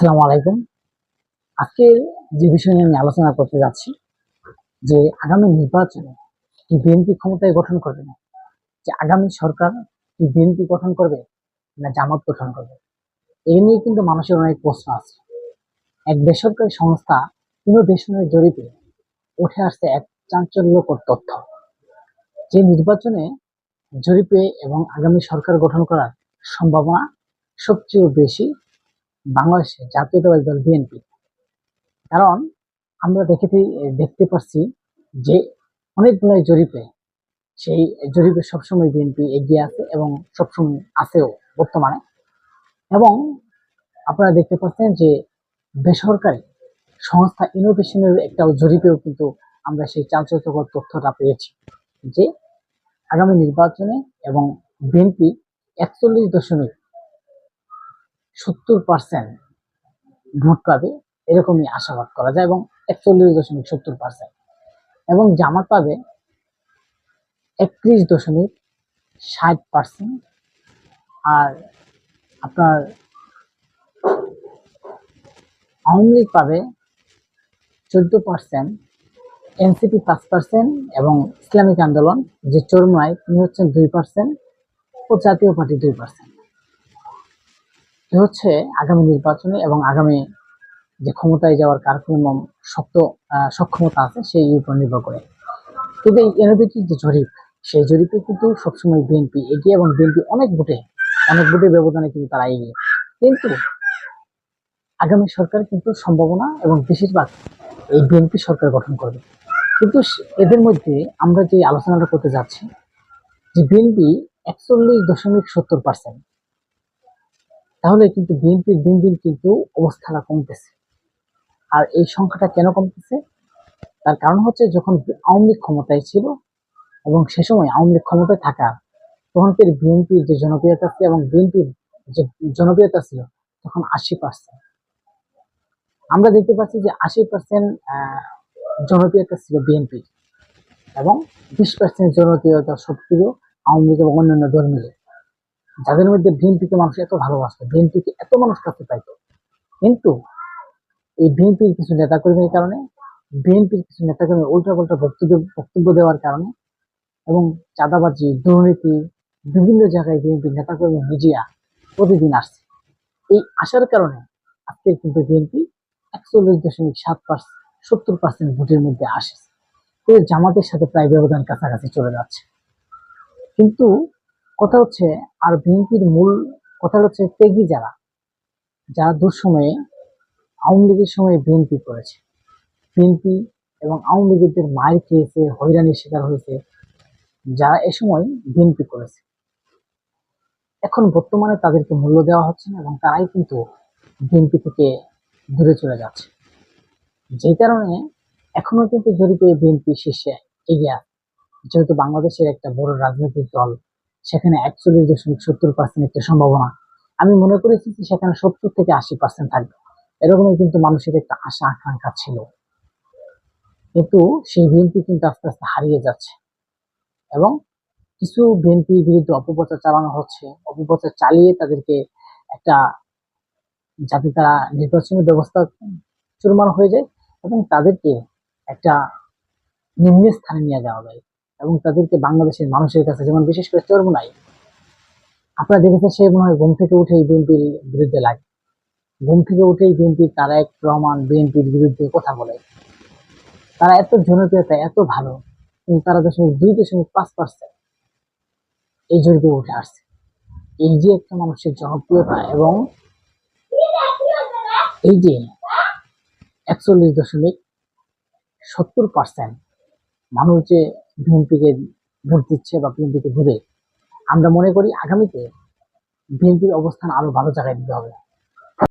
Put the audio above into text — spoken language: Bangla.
আসসালামু আলাইকুম। আজকে যে বিষয় নিয়ে আমি আলোচনা করতে যাচ্ছি, যে আগামী নির্বাচনে কি বিএনপি ক্ষমতায় গঠন করবে? না যে আগামী সরকার কি বিএনপি গঠন করবে না জামাত গঠন করবে? এই নিয়ে কিন্তু মানুষের অনেক প্রশ্ন আছে। এক বেসরকারি সংস্থা পুরো ইনোভেশনের জরিপে উঠে আসছে এক চাঞ্চল্যকর তথ্য। যে নির্বাচনে জরিপে এবং আগামী সরকার গঠন করার সম্ভাবনা সবচেয়ে বেশি বাংলাদেশে জাতীয়তাবাদী দল বিএনপি। কারণ আমরা দেখেছি, দেখতে পাচ্ছি যে অনেকগুলো জরিপে, সেই জরিপে সবসময় বিএনপি এগিয়ে আছে এবং সবসময় আছেও বর্তমানে। এবং আপনারা দেখতে পাচ্ছেন যে বেসরকারি সংস্থা ইনোভেশনের একটা জরিপেও কিন্তু আমরা সেই চাঞ্চল্যকর তথ্যটা পেয়েছি যে আগামী নির্বাচনে এবং বিএনপি একচল্লিশ দশমিক সত্তর পার্সেন্ট ভোট পাবে, এরকমই আশাবাদ করা যায় এবং একচল্লিশ দশমিক সত্তর পার্সেন্ট এবং জামাত পাবে একত্রিশ দশমিক ষাট পার্সেন্ট আর আপনার আওয়ামী লীগ পাবে চোদ্দ পার্সেন্ট এনসিপি পাঁচ পার্সেন্ট এবং ইসলামিক আন্দোলন যে চরমায় তিনি হচ্ছেন দুই পার্সেন্ট ও জাতীয় পার্টি দুই পার্সেন্ট এ হচ্ছে আগামী নির্বাচনে এবং আগামী যে ক্ষমতায় যাওয়ার কার কোনো শক্ত সক্ষমতা আছে, সেই উপর নির্ভর করে। কিন্তু এই এনোভেটিভ যে জরিপ, সেই জরিপে কিন্তু সবসময় বিএনপি এগিয়ে এবং বিএনপি অনেক ভোটে, অনেক ভোটের ব্যবধানে কিন্তু তারা এগিয়ে। কিন্তু আগামী সরকার কিন্তু সম্ভাবনা এবং বেশিরভাগ এই বিএনপি সরকার গঠন করবে। কিন্তু এদের মধ্যে আমরা যে আলোচনাটা করতে যাচ্ছি, যে বিএনপি একচল্লিশ দশমিক সত্তর পার্সেন্ট তাহলে কিন্তু বিএনপির দিন দিন কিন্তু অবস্থাটা কমতেছে। আর এই সংখ্যাটা কেন কমতেছে? তার কারণ হচ্ছে যখন আওয়ামী লীগ ক্ষমতায় ছিল এবং সে সময় আওয়ামী লীগ ক্ষমতায় থাকা তখনকার বিএনপির যে জনপ্রিয়তা ছিল এবং বিএনপির যে জনপ্রিয়তা ছিল তখন আশি পার্সেন্ট আমরা দেখতে পাচ্ছি যে আশি পার্সেন্ট জনপ্রিয়তা ছিল বিএনপির এবং বিশ পার্সেন্ট জনপ্রিয়তা সক্রিয় আওয়ামী লীগ এবং অন্যান্য দল মিলে। যাদের মধ্যে বিএনপিকে মানুষ এত ভালোবাসতো বিএনপিকে এত মানুষ কাছে পাইতো কিন্তু এই বিএনপির কিছু নেতাকর্মীর কারণে, বিএনপির কিছু নেতাকর্মী উল্টাপাল্টা বক্তব্য বক্তব্য দেওয়ার কারণে এবং চাঁদাবাজি, দুর্নীতি, বিভিন্ন জায়গায় বিএনপির নেতাকর্মী মিডিয়া প্রতিদিন আসছে। এই আসার কারণে আজকে কিন্তু বিএনপি একচল্লিশ দশমিক সাত পার্সেন্ট সত্তর পার্সেন্ট ভোটের মধ্যে আসে জামাতের সাথে প্রায় ব্যবধান কাছাকাছি চলে যাচ্ছে। কিন্তু কথা হচ্ছে আর বিএনপির মূল কথা হচ্ছে ত্যাগী যারা যারা দুঃসময়ে আওয়ামী লীগের সময় বিএনপি করেছে। বিএনপি এবং আওয়ামী লীগের মায়ের খেয়েছে, হয়রানির শিকার হয়েছে, যারা এ সময় বিএনপি করেছে। এখন বর্তমানে তাদেরকে মূল্য দেওয়া হচ্ছে না এবং তারাই কিন্তু বিএনপি থেকে দূরে চলে যাচ্ছে। যে কারণে এখনও কিন্তু জরিপে বিএনপি শীর্ষে এগিয়ে যেহেতু বাংলাদেশের একটা বড় রাজনৈতিক দল সেখানে একচল্লিশ দশমিক সত্তর পার্সেন্ট একটা সম্ভাবনা। আমি মনে করেছি যে সেখানে সত্তর থেকে আশি পার্সেন্ট থাকবে। এরকমই কিন্তু মানুষের একটা আশা, আকাঙ্ক্ষা ছিল। কিন্তু সেই বিএনপি কিন্তু আস্তে আস্তে হারিয়ে যাচ্ছে। এবং কিছু বিএনপির বিরুদ্ধে অপপ্রচার চালানো হচ্ছে। অপপ্রচার চালিয়ে তাদেরকে একটা যাতে তারা নির্বাচনী ব্যবস্থা চুরমার হয়ে যায় এবং তাদেরকে একটা নিম্ন স্থানে নিয়ে যাওয়া যায়। এবং তাদেরকে বাংলাদেশের মানুষের কাছে যেমন বিশেষ করে চরমোনাই আপনারা দেখেছেন সে মনে হয় ঘুম থেকে উঠেই বিএনপির বিরুদ্ধে লাগে। ঘুম থেকে উঠেই বিএনপি এক রহমান বিএনপির বিরুদ্ধে কথা বলে। তারা এত জনপ্রিয়তা, এত ভালো কিন্তু তারা দশমিক দুই দশমিক পাঁচ পার্সেন্ট এই জরিপে উঠে আসছে। এই যে একটা মানুষের জনপ্রিয়তা এবং এই যে একচল্লিশ দশমিক সত্তর পার্সেন্ট মানুষ যে বিএনপিকে ভোট দিচ্ছে বা বিএনপিকে দিবে। আমরা মনে করি আগামীতে বিএনপির অবস্থান আরও ভালো জায়গায় দিতে হবে।